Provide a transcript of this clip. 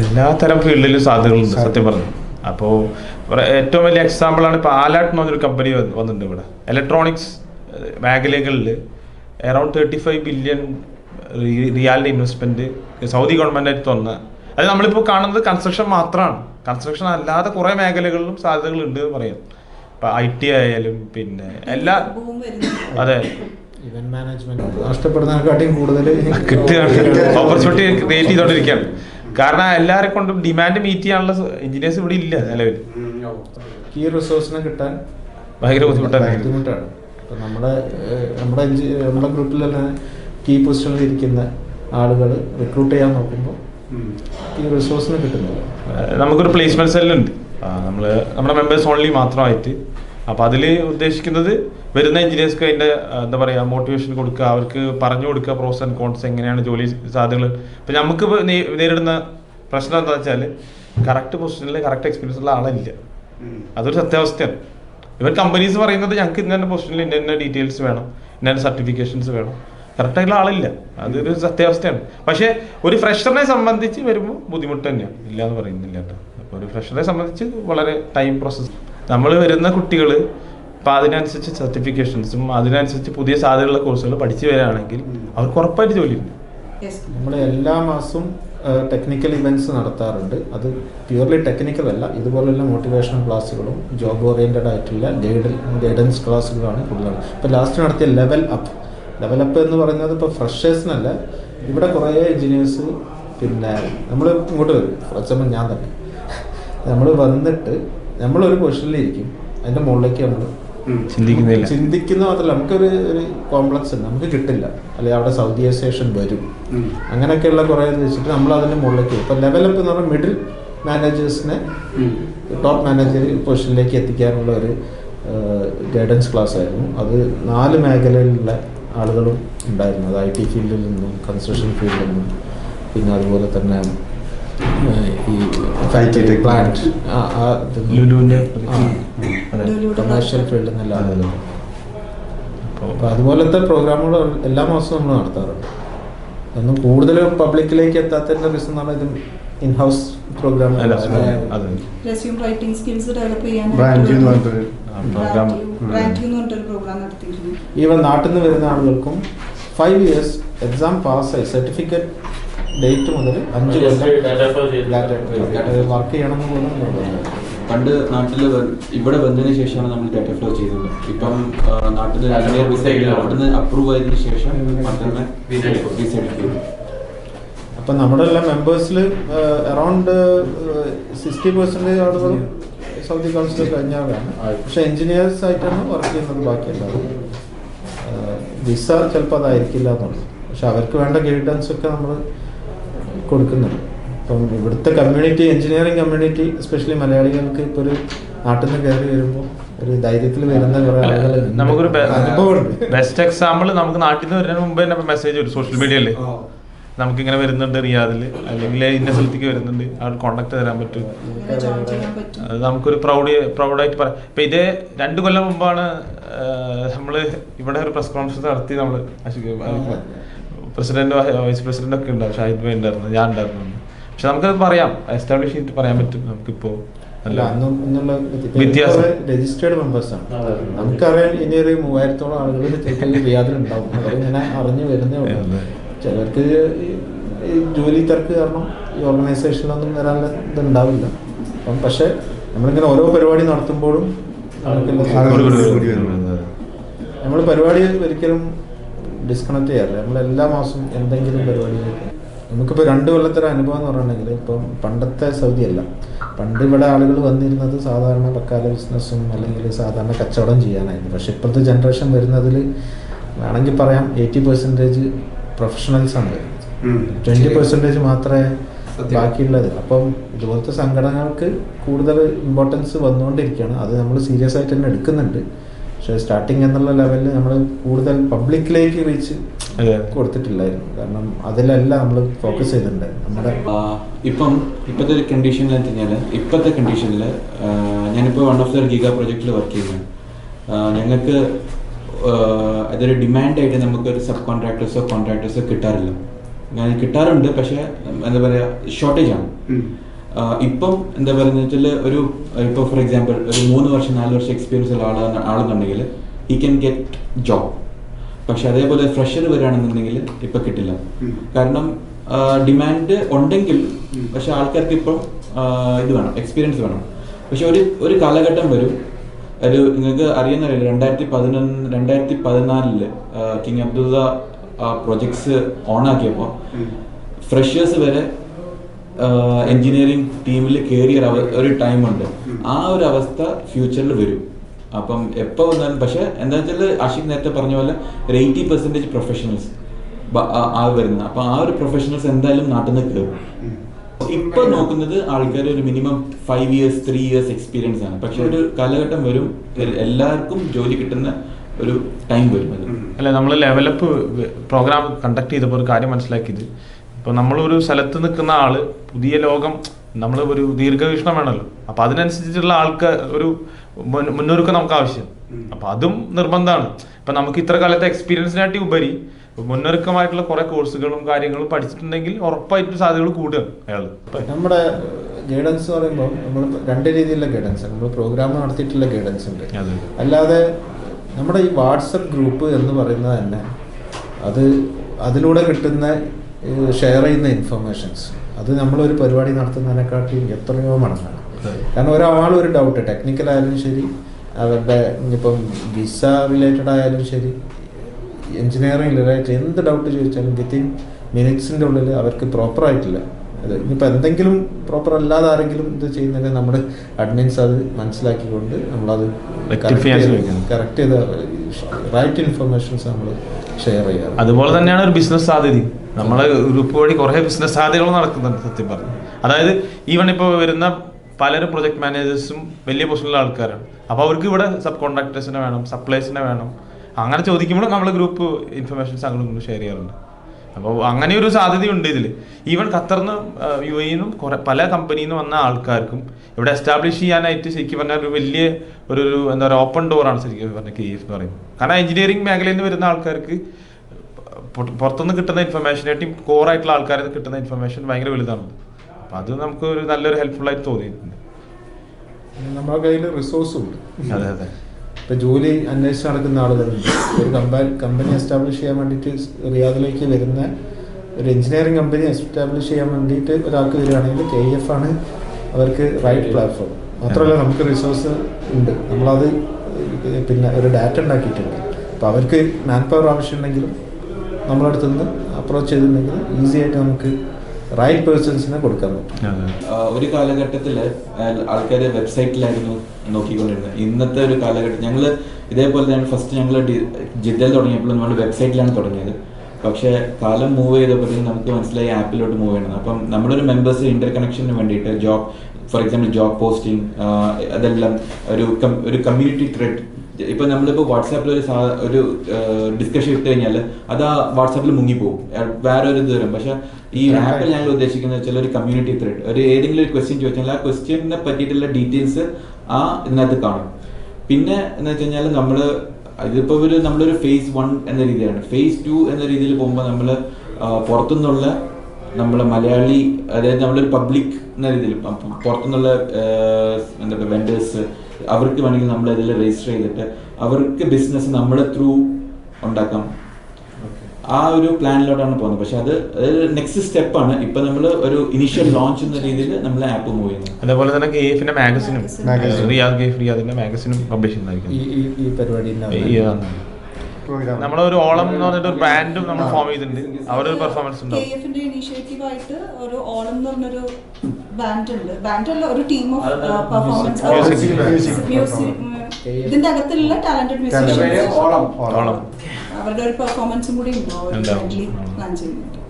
എല്ലാ തരം ഫീൽഡിലും സാധ്യതകളുണ്ട് സത്യം പറഞ്ഞു. അപ്പോൾ ഏറ്റവും വലിയ എക്സാമ്പിളാണ് ഇപ്പോൾ ആലാട്ട് എന്ന് പറഞ്ഞൊരു കമ്പനി വന്നിട്ടുണ്ട് ഇവിടെ. ഇലക്ട്രോണിക്സ് മേഖലകളിൽ around thirty five billion reality investment Saudi government അടുത്ത് വന്ന അത് നമ്മളിപ്പോൾ കാണുന്നത് കൺസ്ട്രക്ഷൻ മാത്രമാണ് കൺസ്ട്രക്ഷൻ അല്ലാതെ കുറേ മേഖലകളിലും സാധ്യതകളുണ്ട് എന്ന് പറയാം. ഇപ്പം ഐ ടി ആയാലും പിന്നെ എല്ലാ അതെ. ഇവന്റ് മാനേജ്മെന്റ് നഷ്ടപ്പെടുന്നതിനെക്കാട്ടിയും കൂടുതൽ ഓപ്പർച്യൂണിറ്റി ക്രിയേറ്റ് ചെയ്തോണ്ടിരിക്കുകയാണ്. കാരണം എല്ലാവരെ കൊണ്ടും ഡിമാൻഡ് മീറ്റ് ചെയ്യാനുള്ള എഞ്ചിനീയേഴ്സ് ഇവിടെ ഇല്ല നിലവിൽ. കീ റിസോഴ്സിനെ കിട്ടാൻ ഭയങ്കര ബുദ്ധിമുട്ടാണ്. ബുദ്ധിമുട്ടാണ്. നമ്മുടെ നമ്മുടെ നമ്മുടെ ഗ്രൂപ്പിൽ തന്നെ കീ പൊസിഷനിൽ ഇരിക്കുന്ന ആളുകൾ റിക്രൂട്ട് ചെയ്യാൻ നോക്കുമ്പോൾ ഈ റിസോഴ്സിന് കിട്ടുന്നില്ല. നമുക്കൊരു പ്ലേസ്മെന്റ് സെല്ലുണ്ട് നമ്മൾ നമ്മുടെ മെമ്പേഴ്സ് ഓൺലി മാത്രമായിട്ട്. അപ്പോൾ അതിൽ ഉദ്ദേശിക്കുന്നത് വരുന്ന എഞ്ചിനീയേഴ്സ്ക്ക് അതിന്റെ എന്താ പറയുക മോട്ടിവേഷൻ കൊടുക്കുക അവർക്ക് പറഞ്ഞു കൊടുക്കുക പ്രോസ് ആൻഡ് കോൺസ് എങ്ങനെയാണ് ജോലി സാധ്യതകൾ. ഇപ്പം നമുക്ക് നേരിടുന്ന പ്രശ്നം എന്താ വെച്ചാൽ കറക്റ്റ് പൊസിഷനിൽ കറക്റ്റ് എക്സ്പീരിയൻസ് ഉള്ള ആളില്ല അതൊരു സത്യാവസ്ഥയാണ്. ഇവർ കമ്പനീസ് പറയുന്നത് ഞങ്ങൾക്ക് ഇന്ന പൊസിഷനിൽ ഇന്ന ഇന്ന ഡീറ്റെയിൽസ് വേണം ഇന്ന സർട്ടിഫിക്കേഷൻസ് വേണം. കറക്റ്റായിട്ടുള്ള ആളില്ല. അതൊരു സത്യാവസ്ഥയാണ്. പക്ഷേ ഒരു ഫ്രഷറിനെ സംബന്ധിച്ച് വരുമ്പോൾ ബുദ്ധിമുട്ട് തന്നെയാണ് ഇല്ല എന്ന് പറയുന്നില്ല കേട്ടോ. അപ്പോൾ ഒരു ഫ്രഷറിനെ സംബന്ധിച്ച് വളരെ ടൈം പ്രോസസ്സ് നമ്മൾ വരുന്ന കുട്ടികൾ അപ്പോൾ അതിനനുസരിച്ച് സർട്ടിഫിക്കേഷൻസും അതിനനുസരിച്ച് പുതിയ സാധ്യതയുള്ള കോഴ്സുകൾ പഠിച്ചു വരികയാണെങ്കിൽ അവർക്ക് ഉറപ്പായിട്ട് ജോലിയുണ്ട്. യെസ് നമ്മൾ എല്ലാ മാസവും ടെക്നിക്കൽ ഇവന്റ്സ് നടത്താറുണ്ട്. അത് പ്യൂർലി ടെക്നിക്കൽ അല്ല. ഇതുപോലുള്ള മോട്ടിവേഷണൽ ക്ലാസ്സുകളും ജോബ് ഓറിയന്റഡ് ആയിട്ടുള്ള ഗൈഡ് ഗൈഡൻസ് ക്ലാസ്സുകളാണ് കൂടുതലാണ് ഇപ്പോൾ ലാസ്റ്റ് നടത്തിയ ലെവൽ അപ്പ് ലെവൽ അപ്പ് എന്ന് പറയുന്നത് ഇപ്പോൾ ഫ്രഷേഴ്സിനല്ല ഇവിടെ കുറേ എഞ്ചിനീയേഴ്സ് പിന്നെ നമ്മൾ ഇങ്ങോട്ട് വരും. ഫോർ എക്സാമ്പിൾ ഞാൻ തന്നെ. നമ്മൾ വന്നിട്ട് നമ്മളൊരു പൊസിഷനിലിരിക്കും അതിന്റെ മുകളിലേക്ക് നമ്മൾ ചിന്തിക്കുന്നില്ല. ചിന്തിക്കുന്ന മാത്രമല്ല നമുക്കൊരു ഒരു കോംപ്ലക്സ് ഉണ്ട്. നമുക്ക് കിട്ടില്ല. അല്ലെങ്കിൽ അവിടെ സൗദി ഏഷ്യേഷൻ വരും അങ്ങനെയൊക്കെയുള്ള കുറേ വെച്ചിട്ട് നമ്മൾ അതിന്റെ മുകളിലേക്ക് ഇപ്പൊ ലെവലപ്പ് എന്ന് പറഞ്ഞാൽ മിഡിൽ മാനേജേഴ്സിനെ ടോപ്പ് മാനേജർ പൊസിഷനിലേക്ക് എത്തിക്കാനുള്ള ഒരു ഗൈഡൻസ് ക്ലാസ് ആയിരുന്നു. അത് നാല് മേഖലയിലുള്ള ആളുകളും ഉണ്ടായിരുന്നു. അത് ഐ ടി ഫീൽഡിൽ നിന്നും കൺസ്ട്രക്ഷൻ ഫീൽഡിൽ നിന്നും പിന്നെ അതുപോലെ തന്നെ ഈ പ്ലാന്റ് ലുലുവിന്റെ കൊമേഴ്ഷ്യൽ ഫീൽഡിൽ നിന്നുള്ള അപ്പോൾ അതുപോലത്തെ പ്രോഗ്രാമുകൾ എല്ലാ മാസവും നമ്മൾ നടത്താറുണ്ട്. ഒന്നും കൂടുതൽ പബ്ലിക്കിലേക്ക് എത്താത്തതിന്റെ റീസൺ എന്ന് പറഞ്ഞാൽ ഇത് ഇൻ ഹൗസ് പ്രോഗ്രാം ഈവൻ നാട്ടിൽ നിന്ന് വരുന്ന ആളുകൾക്കും ഫൈവ് ഇയേഴ്സ് എക്സാം പാസ്സായി സർട്ടിഫിക്കറ്റ് ഡേറ്റ് മുതൽ അഞ്ച് കൊല്ലം വർക്ക് ചെയ്യണമെന്ന് പോലും നിർബന്ധമില്ല. പണ്ട് നാട്ടിൽ ഇവിടെ വന്നതിന് ശേഷമാണ് നമ്മൾ ഡാറ്റ ഫ്ലോ ചെയ്തത്. ഇപ്പം നാട്ടിൽ വിസ അവിടുന്ന് അപ്രൂവ് ആയതിനു ശേഷം മാത്രമേ വിസ എടുക്കുകയുള്ളൂ അപ്പം നമ്മുടെ എല്ലാ മെമ്പേഴ്സിൽ അറൗണ്ട് സിക്സ്റ്റി പെർസെന്റേജ് ആളുകൾ സൗദി കൗൺസിൽ കഴിഞ്ഞാലാണ് പക്ഷെ എഞ്ചിനീയേഴ്സ് ആയിട്ടാണ് വർക്ക് ചെയ്യുന്നത് ബാക്കി വിസ ചിലപ്പോൾ അതായിരിക്കില്ല എന്നുള്ളത്. പക്ഷെ അവർക്ക് വേണ്ട ഗൈഡൻസ് ഒക്കെ നമ്മൾ കൊടുക്കുന്നുണ്ട് ഇപ്പം ഇവിടുത്തെ കമ്മ്യൂണിറ്റി എഞ്ചിനീയറിംഗ് കമ്മ്യൂണിറ്റി എസ്പെഷ്യലി മലയാളികൾക്ക് ഇപ്പോൾ ഒരു നാട്ടിൽ നിന്ന് കയറി വരുമ്പോൾ ഒരു ധൈര്യത്തിൽ വരുന്ന കുറേ ആളുകൾ നമുക്കൊരു അനുഭവമുണ്ട്. ബെസ്റ്റ് എക്സാമ്പിൾ നമുക്ക് നാട്ടിൽ നിന്ന് വരുന്നതിന് മുമ്പ് തന്നെ മെസ്സേജ് വരും സോഷ്യൽ മീഡിയയിൽ നമുക്ക് ഇങ്ങനെ വരുന്നുണ്ട് റിയാദിൽ അല്ലെങ്കിൽ ഇന്ന സ്ഥലത്തേക്ക് വരുന്നുണ്ട് അവർ കോണ്ടാക്ട് തരാൻ പറ്റും. അത് നമുക്കൊരു പ്രൗഡ് പ്രൗഡായിട്ട് പറയാം. ഇപ്പം ഇതേ രണ്ട് കൊല്ലം മുമ്പാണ് നമ്മൾ ഇവിടെ ഒരു പ്രസ് കോൺഫറൻസ് നടത്തി നമ്മൾ പ്രസിഡന്റ് വൈസ് പ്രസിഡന്റ് ഒക്കെ ഉണ്ടാവും. ഷാഹിദ് ഭായി ഉണ്ടായിരുന്നു. ഞാൻ ഉണ്ടായിരുന്നു. പക്ഷെ നമുക്കത് പറയാം. എസ്റ്റാബ്ലിഷ് ചെയ്തിട്ട് പറയാൻ പറ്റും. നമുക്കിപ്പോ. രജിസ്റ്റേർഡ് മെമ്പേഴ്സ് ആണ്. നമുക്കറിയാം ഇനി ഒരു മൂവായിരത്തോളം ആളുകൾ റിയാദിലുണ്ടാവും അവരിങ്ങനെ അറിഞ്ഞു വരുന്നേ ഉള്ളൂ. ചിലർക്ക് ജോലി തിരക്ക് കാരണം ഈ ഓർഗനൈസേഷനിലൊന്നും വരാനുള്ള ഇതുണ്ടാവില്ല. അപ്പം പക്ഷേ നമ്മളിങ്ങനെ ഓരോ പരിപാടി നടത്തുമ്പോഴും നമ്മൾ പരിപാടി ഒരിക്കലും ഡിസ്കണക്ട് ചെയ്യാറില്ല. നമ്മൾ എല്ലാ മാസവും എന്തെങ്കിലും പരിപാടി നമുക്കിപ്പോൾ രണ്ട് കൊല്ലത്തൊരു അനുഭവം എന്ന് പറഞ്ഞിട്ടുണ്ടെങ്കിൽ ഇപ്പം പണ്ടത്തെ സൗദി അല്ല പണ്ട് ഇവിടെ ആളുകൾ വന്നിരുന്നത് സാധാരണ പക്കാല ബിസിനസ്സും അല്ലെങ്കിൽ സാധാരണ കച്ചവടം ചെയ്യാനായിരുന്നു. പക്ഷെ ഇപ്പോഴത്തെ ജനറേഷൻ വരുന്നതിൽ വേണമെങ്കിൽ പറയാം എയ്റ്റി പെർസെന്റേജ് പ്രൊഫഷണൽസാണ് വരുന്നത് ട്വന്റി പെർസെന്റേജ് മാത്രമേ ബാക്കിയുള്ളത്. അപ്പം ഇതുപോലത്തെ സംഘടനകൾക്ക് കൂടുതൽ ഇമ്പോർട്ടൻസ് വന്നുകൊണ്ടിരിക്കുകയാണ്. അത് നമ്മൾ സീരിയസ് ആയിട്ട് തന്നെ എടുക്കുന്നുണ്ട്. പക്ഷേ സ്റ്റാർട്ടിങ് എന്നുള്ള ലെവലിൽ നമ്മൾ കൂടുതൽ പബ്ലിക്കിലേക്ക് റീച്ച്. കൊടുത്തിട്ടില്ലായിരുന്നു. കാരണം അതിലല്ല നമ്മൾ ഫോക്കസ് ചെയ്തിട്ടുണ്ട്. നമ്മുടെ ഇപ്പം ഇപ്പോഴത്തെ ഒരു കണ്ടീഷനിൽ എന്ന് കഴിഞ്ഞാൽ ഇപ്പോഴത്തെ കണ്ടീഷനിൽ ഞാനിപ്പോൾ വൺ ഓഫ് ദ ഗീഗ പ്രൊജക്റ്റിൽ വർക്ക് ചെയ്യുന്നത് ഞങ്ങൾക്ക് അതൊരു ഡിമാൻഡായിട്ട് നമുക്ക് ഒരു സബ് കോൺട്രാക്ടേഴ്സോ കോൺട്രാക്ടേഴ്സോ കിട്ടാറില്ല. ഞാൻ കിട്ടാറുണ്ട് പക്ഷേ എന്താ പറയുക ഷോർട്ടേജ് ആണ്. ഇപ്പം എന്താ പറയുക വെച്ചാൽ ഒരു ഇപ്പോൾ ഫോർ എക്സാമ്പിൾ ഒരു മൂന്ന് വർഷം നാല് വർഷം എക്സ്പീരിയൻസ് ഉള്ള ആളാണ് ആളെന്നുണ്ടെങ്കിൽ ഹി ക്യാൻ ഗെറ്റ് ജോബ് പക്ഷെ അതേപോലെ ഫ്രഷർ വരികയാണെന്നുണ്ടെങ്കിൽ ഇപ്പം കിട്ടില്ല. കാരണം ഡിമാൻഡ് ഉണ്ടെങ്കിൽ പക്ഷെ ആൾക്കാർക്ക് ഇപ്പം ഇത് വേണം എക്സ്പീരിയൻസ് വേണം. പക്ഷെ ഒരു ഒരു കാലഘട്ടം വരും. ഒരു നിങ്ങൾക്ക് അറിയുന്ന രണ്ടായിരത്തി പതിനൊന്ന് രണ്ടായിരത്തി പതിനാലിൽ കിങ് അബ്ദുള്ള പ്രൊജക്ട്സ് ഓണാക്കിയപ്പോൾ ഫ്രഷേഴ്സ് വരെ എഞ്ചിനീയറിംഗ് ടീമിൽ കയറിയ ഒരു ടൈം ഉണ്ട്. ടൈമുണ്ട് ആ ഒരു അവസ്ഥ ഫ്യൂച്ചറിൽ വരും. അപ്പം എപ്പോൾ വന്നാലും പക്ഷെ എന്താ വെച്ചാൽ അഷിക് നേരത്തെ പറഞ്ഞ പോലെ ഒരു എയ്റ്റി പെർസെന്റേജ് പ്രൊഫഷണൽസ് ആ വരുന്നത്. അപ്പം ആ ഒരു പ്രൊഫഷണൽസ് എന്തായാലും നാട്ടിൽ നിന്ന് കയറും ഇപ്പൊ നോക്കുന്നത് ആൾക്കാർ ഒരു minimum five years three years experience ആണ്. പക്ഷെ ഒരു കാലഘട്ടം വരും എല്ലാവർക്കും ജോലി കിട്ടുന്ന ഒരു ടൈം വരും അല്ല നമ്മൾ ലെവലപ്പ് പ്രോഗ്രാം കണ്ടക്ട് ചെയ്തപ്പോൾ ഒരു കാര്യം മനസ്സിലാക്കിയത്. ഇപ്പോൾ നമ്മളൊരു സ്ഥലത്ത് നിൽക്കുന്ന ആൾ പുതിയ ലോകം നമ്മൾ ഒരു ദീർഘവീക്ഷണം വേണമല്ലോ. അപ്പൊ അതിനനുസരിച്ചിട്ടുള്ള ആൾക്ക് ഒരു മുന്നൊരുക്കം നമുക്ക് ആവശ്യം അപ്പൊ അതും നിർബന്ധമാണ്. ഇപ്പൊ നമുക്ക് ഇത്ര കാലത്തെ എക്സ്പീരിയൻസിനായിട്ട് ഉപരി മുന്നൊരുക്കമായിട്ടുള്ള കുറെ കോഴ്സുകളും കാര്യങ്ങളും പഠിച്ചിട്ടുണ്ടെങ്കിൽ ഉറപ്പായിട്ടും സാധ്യതകൾ കൂടുകയാണ് അയാൾ. ഇപ്പൊ നമ്മുടെ ഗൈഡൻസ് എന്ന് പറയുമ്പോൾ നമ്മൾ രണ്ട് രീതിയിലുള്ള ഗൈഡൻസ് നമ്മൾ പ്രോഗ്രാം നടത്തിയിട്ടുള്ള ഗൈഡൻസ് ഉണ്ട്. അല്ലാതെ നമ്മുടെ ഈ വാട്സപ്പ് ഗ്രൂപ്പ് എന്ന് പറയുന്നത് തന്നെ അത് അതിലൂടെ കിട്ടുന്ന ഷെയർ ചെയ്യുന്ന ഇൻഫർമേഷൻസ് അത് നമ്മളൊരു പരിപാടി നടത്തുന്നതിനെക്കാട്ടിയും എത്രയോ മടങ്ങാണ് കാരണം ഒരാൾ ഒരു ഡൗട്ട് ടെക്നിക്കൽ ആയാലും ശരി അവരുടെ ഇപ്പം വിസ റിലേറ്റഡ് ആയാലും ശരി എഞ്ചിനീയറിംഗ് റിലേറ്റഡ് എന്ത് ഡൗട്ട് ചോദിച്ചാലും വിത്തിൻ മിനിറ്റ്സിന്റെ ഉള്ളിൽ അവർക്ക് പ്രോപ്പർ ആയിട്ടില്ല. അത് ഇനിയിപ്പോൾ എന്തെങ്കിലും പ്രോപ്പർ അല്ലാതെ ആരെങ്കിലും ഇത് ചെയ്യുന്നെങ്കിൽ നമ്മുടെ അഡ്മിൻസ് അത് മനസ്സിലാക്കിക്കൊണ്ട് നമ്മളത്. കറക്റ്റ് ചെയ്ത റൈറ്റ് ഇൻഫർമേഷൻസ് നമ്മൾ ഷെയർ ചെയ്യാറ്. അതുപോലെ തന്നെയാണ് ഒരു ബിസിനസ് സാധ്യത നമ്മളെ ഗ്രൂപ്പ് വഴി കുറേ ബിസിനസ് സാധ്യതകൾ നടക്കുന്നുണ്ട് സത്യം പറഞ്ഞു. അതായത് ഈവൺ ഇപ്പോൾ വരുന്ന പലരും പ്രൊജക്ട് മാനേജേഴ്സും വലിയ പൊസിഷനിലുള്ള ആൾക്കാരാണ്. അപ്പോൾ അവർക്ക് ഇവിടെ സബ് കോൺട്രാക്ടേഴ്സിനെ വേണം സപ്ലൈസിനെ വേണം. അങ്ങനെ ചോദിക്കുമ്പോൾ നമ്മൾ ഗ്രൂപ്പ് ഇൻഫർമേഷൻസ് അങ്ങോട്ടും ഷെയർ ചെയ്യാറുണ്ട്. അപ്പോൾ അങ്ങനെ ഒരു സാധ്യതയുണ്ട് ഇതിൽ ഈവൻ ഖത്തറിന്ന് യു എന്നും കുറെ പല കമ്പനിയിൽ നിന്ന് വന്ന ആൾക്കാർക്കും ഇവിടെ എസ്റ്റാബ്ലിഷ് ചെയ്യാനായിട്ട് ശരിക്കും പറഞ്ഞാൽ ഒരു വലിയ ഒരു ഒരു എന്താ പറയുക ഓപ്പൺ ഡോറാണ് ശരിക്കും പറഞ്ഞാൽ കെ എഫ് എന്ന് പറയുന്നത്. കാരണം എഞ്ചിനീയറിംഗ് മേഖലയിൽ നിന്ന് വരുന്ന ആൾക്കാർക്ക് പുറ- പുറത്തുനിന്ന് കിട്ടുന്ന ഇൻഫർമേഷനായിട്ട് കോർ ആയിട്ടുള്ള ആൾക്കാരിൽ നിന്ന് കിട്ടുന്ന ഇൻഫർമേഷൻ ഭയങ്കര വലുതാണ്. അപ്പം അത് നമുക്ക് ഒരു നല്ലൊരു ഹെൽപ്ഫുൾ ആയിട്ട് തോന്നിയിട്ടുണ്ട്. നമ്മുടെ കയ്യിൽ റിസോഴ്സും ഉണ്ട്. അതെ അതെ. ഇപ്പോൾ ജോലി അന്വേഷിച്ച് നടക്കുന്ന ആളുകളുണ്ട് ഒരു കമ്പനി കമ്പനി എസ്റ്റാബ്ലിഷ് ചെയ്യാൻ വേണ്ടിയിട്ട് റിയാദിലേക്ക് വരുന്ന ഒരു എഞ്ചിനീയറിംഗ് കമ്പനി എസ്റ്റാബ്ലിഷ് ചെയ്യാൻ വേണ്ടിയിട്ട് ഒരാൾക്ക് വരികയാണെങ്കിൽ കെ എഫ് ആണ് അവർക്ക് റൈറ്റ് പ്ലാറ്റ്ഫോം മാത്രമല്ല നമുക്ക് റിസോഴ്സ് ഉണ്ട്. നമ്മളത് പിന്നെ ഒരു ഡാറ്റ ഉണ്ടാക്കിയിട്ടുണ്ട്. അപ്പോൾ അവർക്ക് മാൻ പവർ ആവശ്യമുണ്ടെങ്കിലും നമ്മളടുത്തുനിന്ന് അപ്രോച്ച് ചെയ്തിട്ടുണ്ടെങ്കിൽ ഈസി ആയിട്ട് നമുക്ക് റൈറ്റ് പേഴ്സൺസിനെ കൊടുക്കാൻ പറ്റും. ഒരു കാലഘട്ടത്തിൽ ആൾക്കാർ വെബ്സൈറ്റിലായിരുന്നു നോക്കിക്കൊണ്ടിരുന്നത്. ഇന്നത്തെ ഒരു കാലഘട്ടം ഞങ്ങൾ ഇതേപോലെ തന്നെ ഫസ്റ്റ് ഞങ്ങൾ ജിദ്ദയിൽ തുടങ്ങിയപ്പോൾ നമ്മൾ വെബ്സൈറ്റിലാണ് തുടങ്ങിയത്. പക്ഷേ കാലം മൂവ് ചെയ്തപ്പോഴത്തേക്കും നമുക്ക് മനസ്സിലായി ആപ്പിലോട്ട് മൂവ് ചെയ്യണം. അപ്പം നമ്മളൊരു മെമ്പേഴ്സ് ഇന്റർ കണക്ഷന് വേണ്ടിയിട്ട് job for example job posting അതെല്ലാം ഒരു ഒരു കമ്മ്യൂണിറ്റി ത്രെഡ് ഇപ്പൊ നമ്മളിപ്പോ വാട്സാപ്പിൽ ഒരു ഒരു ഡിസ്കഷൻ ഇട്ട് കഴിഞ്ഞാൽ അത് ആ വാട്സാപ്പിൽ മുങ്ങിപ്പോകും വേറെ ഒരു ഇത് വരും. പക്ഷെ ഈ ആപ്പിൽ ഞങ്ങൾ ഉദ്ദേശിക്കുന്നത് വെച്ചാൽ ഒരു കമ്മ്യൂണിറ്റി ത്രെഡ് ഒരു ഏതെങ്കിലും ഒരു ക്വസ്റ്റ്യൻ ചോദിച്ചാൽ ആ ക്വസ്റ്റ്യനെ പറ്റിയിട്ടുള്ള ഡീറ്റെയിൽസ് ആ ഇതിനകത്ത് കാണും. പിന്നെ എന്ന് വെച്ച് കഴിഞ്ഞാൽ നമ്മൾ ഇതിപ്പോ ഒരു നമ്മളൊരു ഫേസ് വൺ എന്ന രീതിയാണ് ഫേസ് ടു എന്ന രീതിയിൽ പോകുമ്പോൾ നമ്മൾ പുറത്തുനിന്നുള്ള നമ്മളെ മലയാളി അതായത് നമ്മളൊരു പബ്ലിക് എന്ന രീതിയിൽ പുറത്തുനിന്നുള്ള എന്താ പറയുക വെൻഡേഴ്സ് അവർക്ക് വേണമെങ്കിൽ നമ്മൾ ഇതിൽ രജിസ്റ്റർ ചെയ്തിട്ട് അവർക്ക് ബിസിനസ് നമ്മളെ ത്രൂ ഉണ്ടാക്കാം. ആ ഒരു പ്ലാനിലോട്ടാണ് പോകുന്നത്. പക്ഷെ അത് നെക്സ്റ്റ് സ്റ്റെപ്പ് ആണ്. ഇപ്പൊ നമ്മൾ ഒരു ഇനിഷ്യൽ ലോഞ്ച് എന്ന രീതിയിൽ നമ്മൾ ആപ്പ് മൂവ് ചെയ്യുന്നത്. അതേപോലെ തന്നെ കെ എഫിന്റെ മാഗസിനും Magazine. റിയാദ് കെ എഫ് റിയാദിന്റെ മാഗസിനും പബ്ലിഷ് ഈ ചെയ്യുന്നതായിരിക്കും. ഈ ഈ ഈ പ്രോഗ്രാം നമ്മുടെ ഒരു ഓളം എന്ന് പറഞ്ഞിട്ട് ഒരു ബാൻഡും നമ്മൾ ഫോം ചെയ്തിട്ടുണ്ട്. അവരൊരു പെർഫോമൻസ് ഉണ്ട് ഉണ്ടാവും. എഫിന്റെ ഇനീഷ്യേറ്റീവ് ആയിട്ട് ഒരു ഓളം എന്ന് പറഞ്ഞൊരു ബാൻഡ് ഉണ്ട്. ബാൻഡ് ഉള്ള ഒരു ടീം ഓഫ് പെർഫോമൻസ്. മ്യൂസിക് ഇതിന്റെ അകത്തുള്ള ടാലന്റഡ് മ്യൂസിഷ്യൻസ് ഓളം അവരുടെ ഒരു പെർഫോമൻസും കൂടി ഉണ്ടോ? ഉണ്ടാവും. പ്ലാൻ ചെയ്യുന്നുണ്ട്.